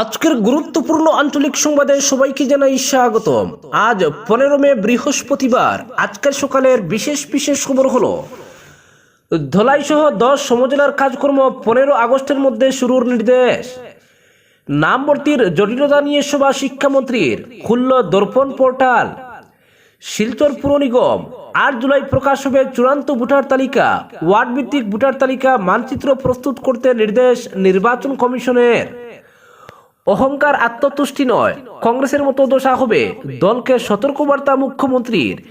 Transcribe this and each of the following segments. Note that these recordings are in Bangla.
আজকের গুরুত্বপূর্ণ আঞ্চলিক সংবাদে সবাইকে জানাই স্বাগতম। আজ পনেরো মে বৃহস্পতিবার, আজকের সকালের বিশেষ বিশেষ খবর হলো ধলাই সহ দশ সমজেলার কাজকর্ম পনেরো আগস্টের মধ্যে শুরুর নির্দেশ। নামভর্তির জটিলতা নিয়ে সভা শিক্ষামন্ত্রীর, খুলল দর্পণ পোর্টাল। শিলচর পুর নিগম, আট জুলাই প্রকাশ হবে চূড়ান্ত ভোটার তালিকা। ওয়ার্ড ভিত্তিক ভোটার তালিকা মানচিত্র প্রস্তুত করতে নির্দেশ নির্বাচন কমিশনের। অহংকার আত্মতুষ্টি নয়। কংগ্রেসের মতো দশা হবে। দলকে সতর্কবার্তা মুখ্যমন্ত্রীর।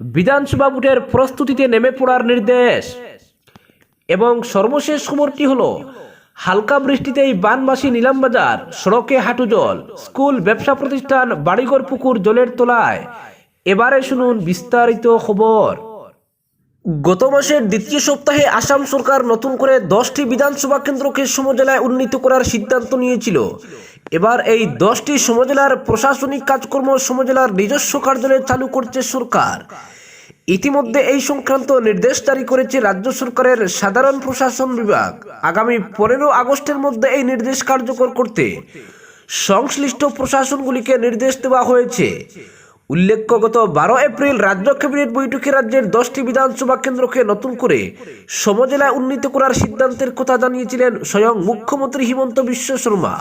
বিধানসভা ভোটের প্রস্তুতিতে নেমে পড়ার নির্দেশ। এবং সর্বশেষ খবরটি হলো, হালকা বৃষ্টিতেই বানবাসী নিলামবাজার সড়কে হাঁটু জল, স্কুল, ব্যবসা প্রতিষ্ঠান, বাড়িঘর, পুকুর, জলের তলায়। এবারে শুনুন বিস্তারিত খবর। গত মাসের দ্বিতীয় সপ্তাহে আসাম সরকার নতুন করে দশটি বিধানসভা কেন্দ্রকে সমজেলায় উন্নীত করার সিদ্ধান্ত নিয়েছিল। এবার এই দশটি সমজেলার প্রশাসনিক কাজকর্ম সমজেলার নিজস্ব কার্যালয়ে চালু করছে সরকার। ইতিমধ্যে এই সংক্রান্ত নির্দেশ জারি করেছে রাজ্য সরকারের সাধারণ প্রশাসন বিভাগ। আগামী পনেরো আগস্টের মধ্যে এই নির্দেশ কার্যকর করতে সংশ্লিষ্ট প্রশাসনগুলিকে নির্দেশ দেওয়া হয়েছে। উল্লেখ্য গত বারো এপ্রিল রাজ্য ক্যাবিনেট বৈঠকে রাজ্যের দশটি বিধানসভা কেন্দ্রকে নতুন করে সমজেলায় উন্নীত করার সিদ্ধান্তের কথা জানিয়েছিলেন স্বয়ং মুখ্যমন্ত্রী হিমন্ত বিশ্ব শর্মা।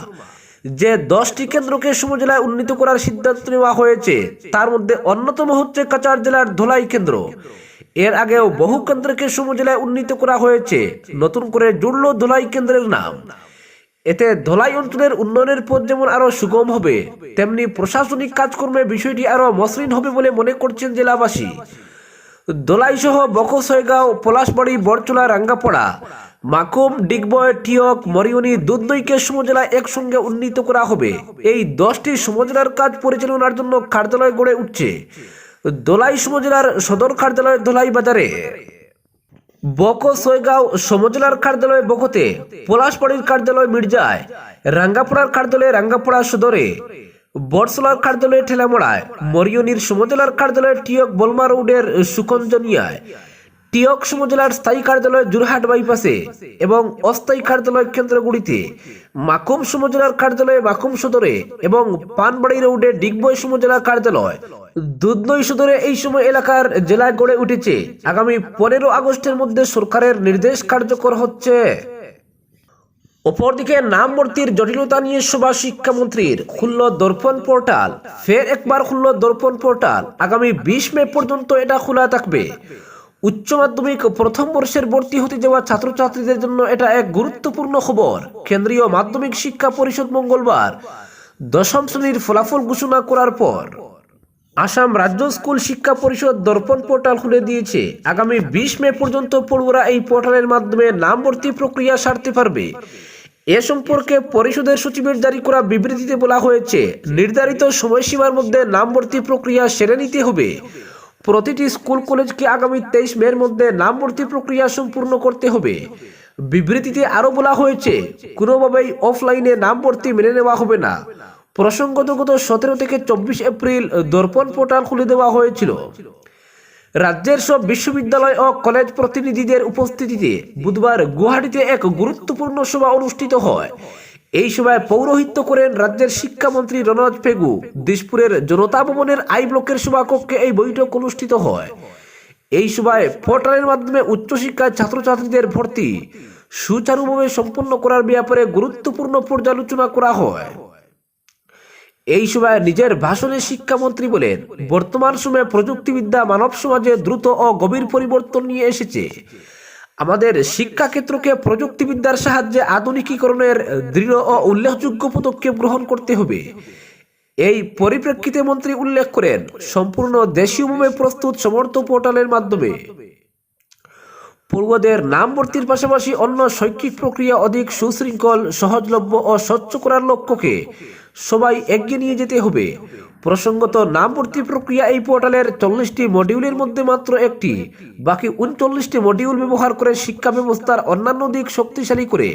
যে দশটি কেন্দ্রকে সমজেলায় উন্নীত করার সিদ্ধান্ত নেওয়া হয়েছে, তার মধ্যে অন্যতম হচ্ছে কাচার জেলার ধলাই কেন্দ্র। এর আগেও বহু কেন্দ্রকে সমজেলায় উন্নীত করা হয়েছে, নতুন করে জুড়ল ধলাই কেন্দ্রের নাম। এতে ধলাই অঞ্চলের উন্নয়নের পথ যেমন আরও সুগম হবে, তেমনি প্রশাসনিক কাজকর্মে বিষয়টি আরও মসৃণ হবে বলে মনে করছেন জেলাবাসী। দোলাই সহ বকসইগাঁও পলাশবাড়ি, বরচলা, রাঙ্গাপাড়া, মাকুম, ডিগবয় টিয়ক মরিউনি দুধনৈকে সমজেলা একসঙ্গে উন্নীত করা হবে। এই দশটি সমজেলার কাজ পরিচালনার জন্য কার্যালয় গড়ে উঠছে। দোলাই সমজেলার সদর কার্যালয় দোলাই বাজারে। বকো সৈগাঁও সমজেলার কার্যালয় বকোতে, পলাশবাড়ির কার্যালয় মির্জায়, রাঙ্গাপড়ার কার্যালয় রাঙ্গাপড়া সদরে। বরসলার কার্যালয় ঠেলামড়ায় মরিয়নির সমজেলার কার্যালয় টিয়ক বলমা রোডের সুকঞ্জনিয়ায়। টিয়ক সমজেলার স্থায়ী কার্যালয় জুরহাট বাইপাসে এবং অস্থায়ী কার্যালয় কেন্দ্রগুলিতে মাকুম সমজেলার কার্যালয় মাকুম সদরে এবং পানবাড়ি রোডে ডিগবই সমজেলার কার্যালয়। দুধনৈ সদরে এই সময় এলাকার জেলায় গড়ে উঠেছে। আগামী পনেরো আগস্টের মধ্যে সরকারের নির্দেশ কার্যকর হচ্ছে। অপরদিকে নাম ভর্তির জটিলতা নিয়ে সভা শিক্ষামন্ত্রীর খুলল দর্পণ পোর্টাল, ফের একবার খুলল দর্পণ পোর্টাল। আগামী বিশ মে পর্যন্ত এটা খোলা থাকবে। উচ্চ মাধ্যমিক প্রথম বর্ষের ভর্তি হতে যাওয়া ছাত্রছাত্রীদের জন্য এটা এক গুরুত্বপূর্ণ খবর। কেন্দ্রীয় মাধ্যমিক শিক্ষা পরিষদ মঙ্গলবার দশম শ্রেণির ফলাফল ঘোষণা করার পর আসাম রাজ্য স্কুল শিক্ষা পরিষদ দর্পণ পোর্টাল খুলে দিয়েছে। আগামী বিশ মে পর্যন্ত পড়ুয়ারা এই পোর্টালের মাধ্যমে নাম ভর্তি প্রক্রিয়া সারতে পারবে। এ সম্পর্কে পরিষদের সচিবের জারি করা বিবৃতিতে বলা হয়েছে, নির্ধারিত সময়সীমার মধ্যে নাম ভর্তি প্রক্রিয়া সেরে নিতে হবে। প্রতিটি স্কুল কলেজকে আগামী তেইশ মের মধ্যে নাম ভর্তি প্রক্রিয়া সম্পূর্ণ করতে হবে। বিবৃতিতে আরও বলা হয়েছে, কোনোভাবেই অফলাইনে নাম ভর্তি মেনে নেওয়া হবে না। প্রসঙ্গত গত সতেরো থেকে চব্বিশ এপ্রিল দর্পণ পোর্টাল খুলে দেওয়া হয়েছিল। রাজ্যের সব বিশ্ববিদ্যালয় ও কলেজ প্রতিনিধিদের উপস্থিতিতে বুধবার গুয়াহাটিতে এক গুরুত্বপূর্ণ সভা অনুষ্ঠিত হয়। এই সভায় পৌরোহিত্য করেন রাজ্যের শিক্ষামন্ত্রী রনজ পেগু। দিশপুরের জনতা ভবনের আই ব্লকের সভাকক্ষে এই বৈঠক অনুষ্ঠিত হয়। এই সভায় পোর্টালের মাধ্যমে উচ্চশিক্ষায় ছাত্রছাত্রীদের ভর্তি, সুচারুভাবে সম্পন্ন করার ব্যাপারে গুরুত্বপূর্ণ পর্যালোচনা করা হয়। এই সভায় নিজের ভাষণে শিক্ষামন্ত্রী বলেন, বর্তমান সময়ে প্রযুক্তিবিদ্যা মানব সমাজে দ্রুত ও গভীর পরিবর্তন নিয়ে এসেছে। আমাদের শিক্ষাক্ষেত্রকে প্রযুক্তিবিদ্যার সাহায্যে আধুনিকীকরণের দৃঢ় ও উল্লেখযোগ্য পদক্ষেপ গ্রহণ করতে হবে। এই পরিপ্রেক্ষিতে মন্ত্রী উল্লেখ করেন, সম্পূর্ণ দেশীয়ভাবে প্রস্তুত সমর্থ পোর্টালের মাধ্যমে পড়ুয়াদের নাম ভর্তির পাশাপাশি অন্য শৈক্ষিক প্রক্রিয়া অধিক সুশৃঙ্খল, সহজলভ্য ও স্বচ্ছ করার লক্ষ্যকে সবাই এগিয়ে নিয়ে যেতে হবে। প্রসঙ্গত নাম ভর্তি প্রক্রিয়া এই পোর্টালের চল্লিশটি মডিউলের মধ্যে মাত্র একটি। বাকি উনচল্লিশটি মডিউল ব্যবহার করে শিক্ষা ব্যবস্থার অন্যান্য দিক শক্তিশালী করে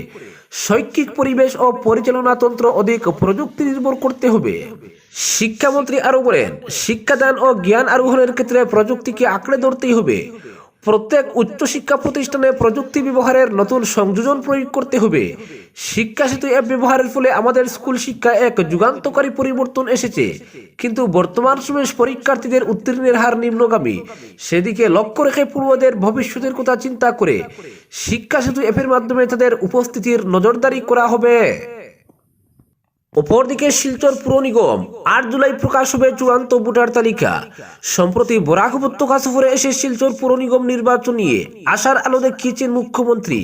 শৈক্ষিক পরিবেশ ও পরিচালনাতন্ত্র অধিক প্রযুক্তি নির্ভর করতে হবে। শিক্ষামন্ত্রী আরও বলেন, শিক্ষাদান ও জ্ঞান আরোহণের ক্ষেত্রে প্রযুক্তিকে আঁকড়ে ধরতেই হবে। প্রত্যেক উচ্চশিক্ষা প্রতিষ্ঠানে প্রযুক্তি ব্যবহারের নতুন সংযোজন প্রয়োগ করতে হবে। শিক্ষা সেতু অ্যাপ ব্যবহারের ফলে আমাদের স্কুল শিক্ষা এক যুগান্তকারী পরিবর্তন এসেছে। কিন্তু বর্তমান সময়ে পরীক্ষার্থীদের উত্তীর্ণের হার নিম্নগামী। সেদিকে লক্ষ্য রেখে পূর্বদের ভবিষ্যতের কথা চিন্তা করে শিক্ষা সেতু অ্যাপের মাধ্যমে তাদের উপস্থিতির নজরদারি করা হবে। অপরদিকে শিলচর পুর নিগম আট জুলাই প্রকাশ হবে চূড়ান্ত ভোটার তালিকা। সম্প্রতি বরাক উপত্যকা সফরে এসে শিলচর পুর নিগম নির্বাচন নিয়ে আশার আলো দেখিয়েছেন মুখ্যমন্ত্রী।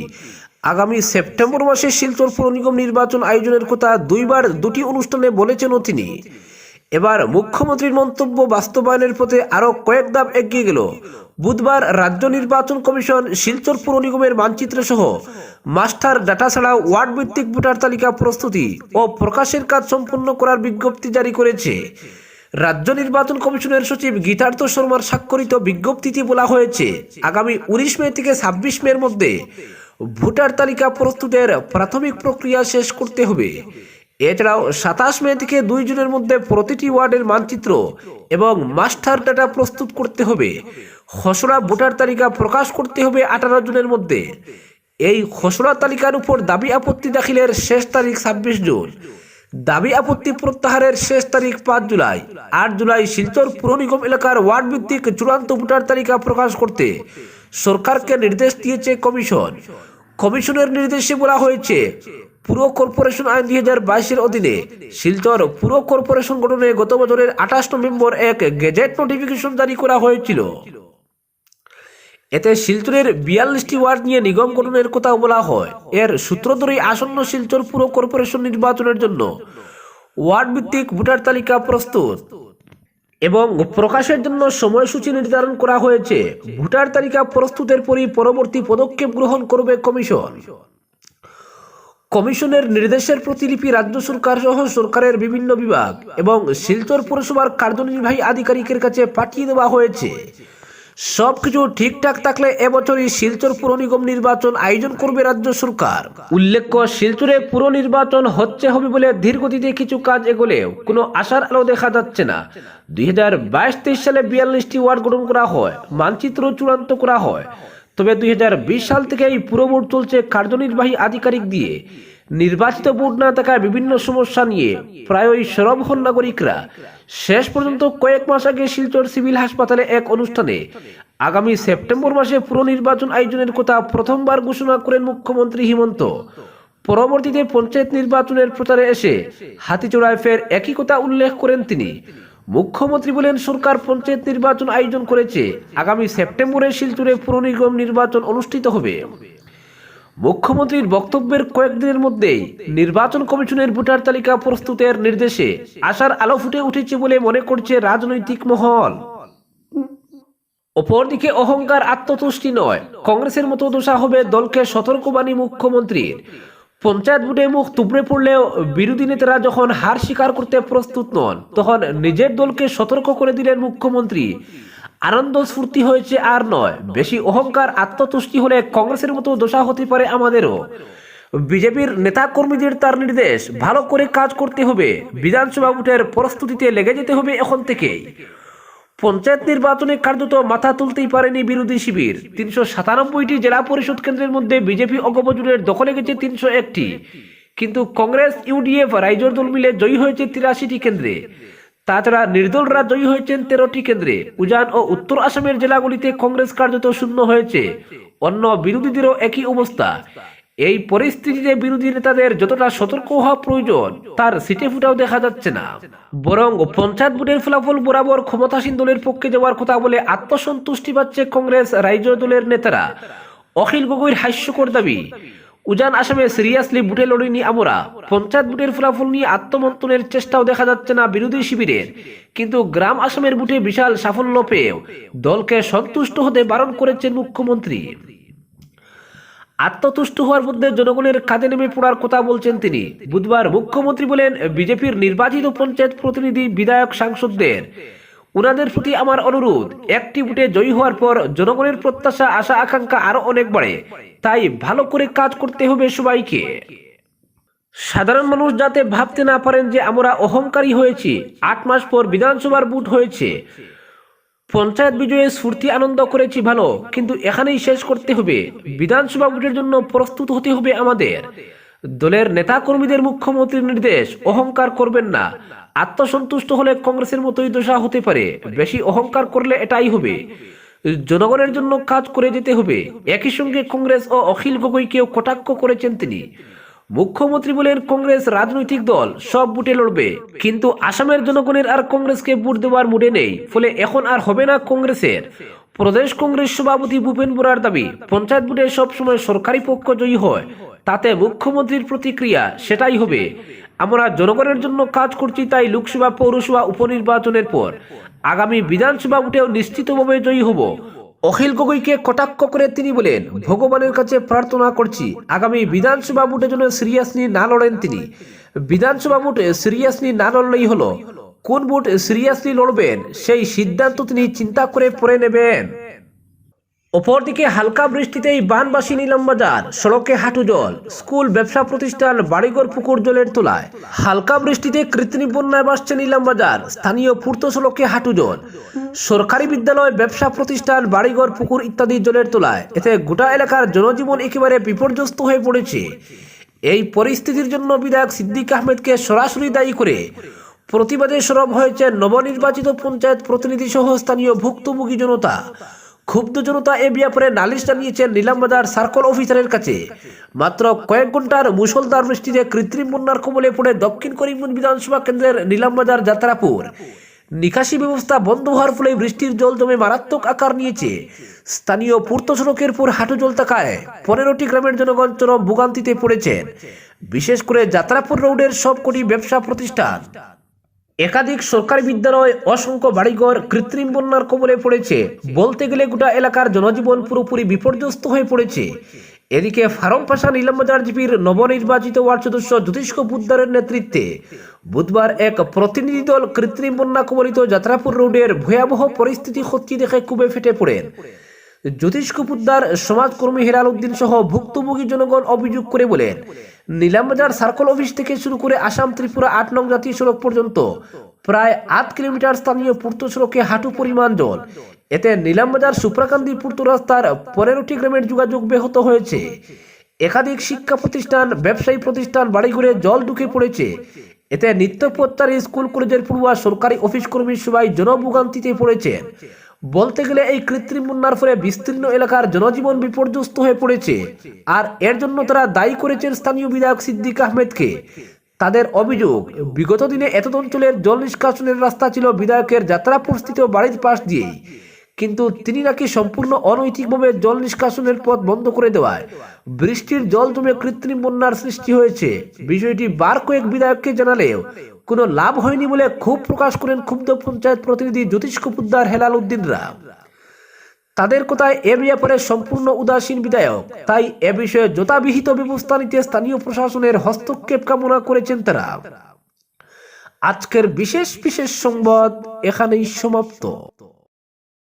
আগামী সেপ্টেম্বর মাসে শিলচর পুর নিগম নির্বাচন আয়োজনের কথা দুইবার দুটি অনুষ্ঠানে বলেছেনও তিনি। এবার মুখ্যমন্ত্রীর মন্তব্য বাস্তবায়নের পথে আরও কয়েক ধাপ এগিয়ে গেল। বুধবার রাজ্য নির্বাচন কমিশন শিলচর পুর নিগমের মানচিত্র সহ মাস্টার ডাটা ছাড়াও ওয়ার্ড ভিত্তিক ভোটার তালিকা প্রস্তুতি ও প্রকাশের কাজ সম্পন্ন করার বিজ্ঞপ্তি জারি করেছে। রাজ্য নির্বাচন কমিশনের সচিব গীতার্থ শর্মার স্বাক্ষরিত বিজ্ঞপ্তিতে বলা হয়েছে, আগামী উনিশ মে থেকে ছাব্বিশ মের মধ্যে ভোটার তালিকা প্রস্তুতের প্রাথমিক প্রক্রিয়া শেষ করতে হবে। এছাড়াও সাতাশ মে থেকে দুই জুনের মধ্যে প্রতিটি ওয়ার্ডের মানচিত্র এবং মাস্টার ডাটা প্রস্তুত করতে হবে। খসড়া ভোটার তালিকা প্রকাশ করতে হবে আঠারো জুনের মধ্যে। এই খসড়া তালিকার উপর দাবি আপত্তি দাখিলের শেষ তারিখ ছাব্বিশ জুন। দাবি আপত্তি প্রত্যাহারের শেষ তারিখ পাঁচ জুলাই। আট জুলাই শিলচর পুর নিগম এলাকার ওয়ার্ড ভিত্তিক চূড়ান্ত ভোটার তালিকা প্রকাশ করতে সরকারকে নির্দেশ দিয়েছে কমিশন। কমিশনের নির্দেশে বলা হয়েছে পুর কর্পোরেশন আইন দুই হাজার বাইশের অধীনে শিলচর পুর কর্পোরেশন গঠনে গত বছরের আঠাশ নভেম্বর এক গেজেট নোটিফিকেশন জারি করা হয়েছিল। এতে শিলচরের বিয়াল্লিশটি ওয়ার্ড নিয়ে নিগম গঠনের কথা বলা হয়। এর সূত্র ধরেই আসন্ন শিলচর পুর কর্পোরেশন নির্বাচনের জন্য ওয়ার্ড ভিত্তিক ভোটার তালিকা প্রস্তুত এবং প্রকাশের জন্য সময়সূচি নির্ধারণ করা হয়েছে। ভোটার তালিকা প্রস্তুতের পরই পরবর্তী পদক্ষেপ গ্রহণ করবে কমিশন। কমিশনের নির্দেশের প্রতিলিপি রাজ্য সরকার সহ সরকারের বিভিন্ন বিভাগ এবং শিলচর পুরসভার কার্যনির্বাহী আধিকারিকের কাছে পাঠিয়ে দেওয়া হয়েছে। সব কিছু ঠিকঠাক থাকলে এবছরই শিলচর পুর নিগম নির্বাচন আয়োজন করবে রাজ্য সরকার। উল্লেখ্য, শিলচরে পুর নির্বাচন হচ্ছে হবে বলে ধীরগতিতে কিছু কাজ এগোলেও কোনো আশার আলো দেখা যাচ্ছে না। দুই হাজার বাইশ তেইশ সালে বিয়াল্লিশটি ওয়ার্ড গঠন করা হয়, মানচিত্র চূড়ান্ত করা হয়। তবে দুই সাল থেকে এই পুরো বোর্ড চলছে কার্যনির্বাহী আধিকারিক দিয়ে। নির্বাচিত বোর্ড না থাকায় বিভিন্ন সমস্যা নিয়ে প্রায়ই সরব নাগরিকরা। শেষ পর্যন্ত কয়েক মাস আগে শিলচর সিভিল হাসপাতালে এক অনুষ্ঠানে আগামী সেপ্টেম্বর মাসে পুরো নির্বাচন আয়োজনের কথা প্রথমবার ঘোষণা করেন মুখ্যমন্ত্রী হিমন্ত। পরবর্তীতে পঞ্চায়েত নির্বাচনের প্রচারে এসে হাতিচোড়ায় ফের একই কথা উল্লেখ করেন তিনি। মুখ্যমন্ত্রী বলেন, সরকার পঞ্চায়েত নির্বাচন আয়োজন করেছে। আগামী সেপ্টেম্বরে শিলচরে পুর নিগম নির্বাচন অনুষ্ঠিত হবে। মুখ্যমন্ত্রীর বক্তব্যের কয়েকদিনের মধ্যেই নির্বাচন কমিশনের ভোটার তালিকা প্রস্তুতের নির্দেশে আশার আলো ফুটে উঠেছে বলে মনে করছে রাজনৈতিক মহল। অপরদিকে অহংকার আত্মতুষ্টি নয়। কংগ্রেসের মতো দোষা হবে দলকে সতর্কবাণী মুখ্যমন্ত্রীর। পঞ্চায়েত ভোটে মুখ তুবড়ে পড়লেও বিরোধী নেতারা যখন হার স্বীকার করতে প্রস্তুত নন, তখন নিজের দলকে সতর্ক করে দিলেন মুখ্যমন্ত্রী। আনন্দ স্ফূর্তি হয়েছে আর নয়, বেশি অহংকার, আত্মতুষ্টি হলে কংগ্রেসের মতো দোষা হতে পারে আমাদেরও। বিজেপির নেতা কর্মীদের তার নির্দেশ, ভালো করে কাজ করতে হবে, বিধানসভা ভোটের প্রস্তুতিতে লেগে যেতে হবে এখন থেকেই। পঞ্চায়েত নির্বাচনে কার্যত মাথা তুলতেই পারেনি বিরোধী শিবির। তিনশো সাতানব্বইটি জেলা পরিষদ কেন্দ্রের মধ্যে বিজেপি অগবজুরের দখলে গেছে তিনশো একটি। কিন্তু কংগ্রেস, ইউডিএফ, রাইজর দল মিলে জয়ী হয়েছে তিরাশিটি কেন্দ্রে। তাছাড়া নির্দলরা জয়ী হয়েছেন তেরোটি কেন্দ্রে। উজান ও উত্তর আসামের জেলাগুলিতে কংগ্রেস কার্যত শূন্য হয়েছে। অন্য বিরোধীদেরও একই অবস্থা। এই পরিস্থিতিতে বিরোধী নেতাদের যতটা সতর্ক হওয়া প্রয়োজন, তার সিটে ফুটাও দেখা যাচ্ছে না। বরং পঞ্চায়েত ভোটের ফলাফল বরাবর ক্ষমতাসীন দলের পক্ষে যাওয়ার কথা বলে আত্মসন্তুষ্টি পাচ্ছে কংগ্রেস রাজ্য দলের নেতারা। অখিল গগৈর হাস্যকর দাবি, উজান আসামে সিরিয়াসলি বুটে লড়িনি আমরা। পঞ্চায়েত বুটের ফলাফল নিয়ে আত্মমন্থনের চেষ্টাও দেখা যাচ্ছে না বিরোধী শিবিরের। কিন্তু গ্রাম আসামের বুটে বিশাল সাফল্য পেয়েও দলকে সন্তুষ্ট হতে বারণ করেছেন মুখ্যমন্ত্রী। আত্মতুষ্ট হওয়ার মধ্যে জনগণের কাজে নেমে পড়ার কথা বলছেন তিনি। বুধবার মুখ্যমন্ত্রী বলেন, বিজেপির নির্বাচিত পঞ্চায়েত প্রতিনিধি, বিধায়ক, সাংসদদের। উনাদের প্রতি আমার অনুরোধ, একটি ভোটে জয়ী হওয়ার পর জনগণের প্রত্যাশা, আশা, আকাঙ্ক্ষা আরও অনেক বাড়ে। তাই ভালো করে কাজ করতে হবে সবাইকে। সাধারণ মানুষ যাতে ভাবতে না পারেন যে আমরা অহংকারী হয়েছি। আট মাস পর বিধানসভার বুট হয়েছে। পঞ্চায়েত বিজয়ে স্ফূর্তি আনন্দ করেছি ভালো, কিন্তু এখানেই শেষ করতে হবে। বিধানসভা ভোটের জন্য প্রস্তুত হতে হবে আমাদের। দলের নেতাকর্মীদের মুখ্যমন্ত্রীর নির্দেশ, অহংকার করবেন না। আত্মসন্তুষ্ট হলে কংগ্রেসের মতোই দশা হতে পারে। বেশি অহংকার করলে এটাই হবে। জনগণের জন্য কাজ করে যেতে হবে। একই সঙ্গে কংগ্রেস ও অখিল গগৈকেও কটাক্ষ করেছেন তিনি। মুখ্যমন্ত্রী বলেন কংগ্রেস রাজনৈতিক দল, সব বুটে লড়বে। কিন্তু আসামের জনগণের আর কংগ্রেসকে ভোট দেওয়ার মুডে নেই। ফলে এখন আর হবে না কংগ্রেসের। প্রদেশ কংগ্রেস সভাপতি ভূপেন বোরার দাবি, পঞ্চায়েত ভোটে সবসময় সরকারি পক্ষ জয়ী হয়। তাতে মুখ্যমন্ত্রীর প্রতিক্রিয়া সেটাই হবে। আমরা জনগণের জন্য কাজ করছি তাই লোকসভা, পৌরসভা, উপনির্বাচনের পর আগামী বিধানসভা ভোটেও নিশ্চিতভাবে জয়ী হব। অখিল গগৈকে কটাক্ষ করে তিনি বলেন, ভগবানের কাছে প্রার্থনা করছি, আগামী বিধানসভা ভোটের জন্য সিরিয়াসলি না লড়েন তিনি। বিধানসভা ভোটে সিরিয়াসলি না লড়লেই হলো। কোন ভোট সিরিয়াসলি লড়বেন, সেই সিদ্ধান্ত তিনি চিন্তা করে পরে নেবেন। অপরদিকে হালকা বৃষ্টিতেই বানবাসী নিলামবাজার, সড়কে হাঁটু জল, স্কুল, ব্যবসা প্রতিষ্ঠান, বাড়িঘর, পুকুর জলের তোলায়। হালকা বৃষ্টিতে কৃত্রিম বন্যায় বাসছে নিলামবাজার, স্থানীয় পূর্ত সড়কে হাঁটু জল। সরকারি বিদ্যালয়, ব্যবসা প্রতিষ্ঠান, বাড়িঘর, পুকুর ইত্যাদি জলের তোলায়। এতে গোটা এলাকার জনজীবন একেবারে বিপর্যস্ত হয়ে পড়েছে। এই পরিস্থিতির জন্য বিধায়ক সিদ্দিক আহমেদকে সরাসরি দায়ী করে প্রতিবাদে সরব হয়েছে নবনির্বাচিত পঞ্চায়েত প্রতিনিধি সহ স্থানীয় ভুক্তভোগী জনতা। ক্ষুব্ধ জনতা এ ব্যাপারে নালিশ জানিয়েছেন নিলামবাজার সার্কল অফিসারের কাছে। মাত্র কয়েক ঘণ্টার মুসলধার বৃষ্টিতে কৃত্রিম বন্যার কবলে পড়ে দক্ষিণ করিমগঞ্জ বিধানসভা কেন্দ্রের নিলামবাজার যাত্রাপুর। নিকাশি ব্যবস্থা বন্ধ হওয়ার ফলে বৃষ্টির জল জমে মারাত্মক আকার নিয়েছে। স্থানীয় পূর্ত সড়কের পর হাঁটু জল থাকায় পনেরোটি গ্রামের জনগণ চরম ভোগান্তিতে পড়েছেন। বিশেষ করে যাত্রাপুর রোডের সবকটি ব্যবসা প্রতিষ্ঠান। একাধিক সরকারি বিদ্যালয়, অসংখ্য বাড়িঘর কৃত্রিম বন্যার কবলে পড়েছে। বলতে গেলে গোটা এলাকার জনজীবন পুরোপুরি বিপর্যস্ত হয়ে পড়েছে। এদিকে ফারম পাশা নীলমবাজার জিপির নবনির্বাচিত ওয়ার্ড সদস্য জ্যোতিষ্ক বুদ্দারের নেতৃত্বে বুধবার এক প্রতিনিধি দল কৃত্রিম বন্যা কবলিত যাত্রাপুর রোডের ভয়াবহ পরিস্থিতি হত্যি দেখে কুবে ফেটে পড়েন। জ্যোতিষ্ক পুদ্দার সমাজকর্মী হেলাল উদ্দিন সহ ভুক্তভোগী জনগণ অভিযোগ করে বলেন, নিলামবাজার সার্কল অফিস থেকে শুরু করে আসাম ত্রিপুরা আট নং জাতীয় সড়ক পর্যন্ত প্রায় আট কিলোমিটার স্থানীয় পূর্ত সড়কে হাঁটু পরিমাণ জল। এতে নিলামবাজার সুপ্রাকান্দি পূর্ত রাস্তার পনেরোটি গ্রামের যোগাযোগ ব্যাহত হয়েছে। একাধিক শিক্ষা প্রতিষ্ঠান, ব্যবসায়ী প্রতিষ্ঠান বাড়িঘরে জল ঢুকে পড়েছে। এতে নিত্য স্কুল, কলেজের পড়ুয়া, সরকারি অফিস কর্মী সবাই জনভোগান্তিতে পড়েছেন। বলতে গেলে এই কৃত্রিম বন্যার ফলে বিস্তীর্ণ এলাকার জনজীবন বিপর্যস্ত হয়ে পড়েছে। আর এর জন্য তারা দায়ী করেছেন স্থানীয় বিধায়ক সিদ্দিক আহমেদকে। তাদের অভিযোগ, বিগত দিনে এতদ অঞ্চলের জল নিষ্কাশনের রাস্তা ছিল বিধায়কের যাত্রাপুর স্থিত বাড়ির পাশ দিয়েই। কিন্তু তিনি নাকি সম্পূর্ণ অনৈতিকভাবে জল নিষ্কাশনের পথ বন্ধ করে দেওয়ায়। বৃষ্টির জল জমে কৃত্রিম বন্যার সৃষ্টি হয়েছে। বিষয়টি বার কয়েক বিধায়ককে জানালেও কোনো লাভ হয়নি বলে ক্ষোভ প্রকাশ করেন ক্ষুব্ধ পঞ্চায়েত প্রতিনিধি জ্যোতিষ কপুদ্দার হেলাল উদ্দিনরা। তাদের কথায় এ ব্যাপারে সম্পূর্ণ উদাসীন বিধায়ক। তাই এ বিষয়ে যথাবিহিত ব্যবস্থা নিতে স্থানীয় প্রশাসনের হস্তক্ষেপ কামনা করেছেন তারা। আজকের বিশেষ বিশেষ সংবাদ এখানেই সমাপ্ত।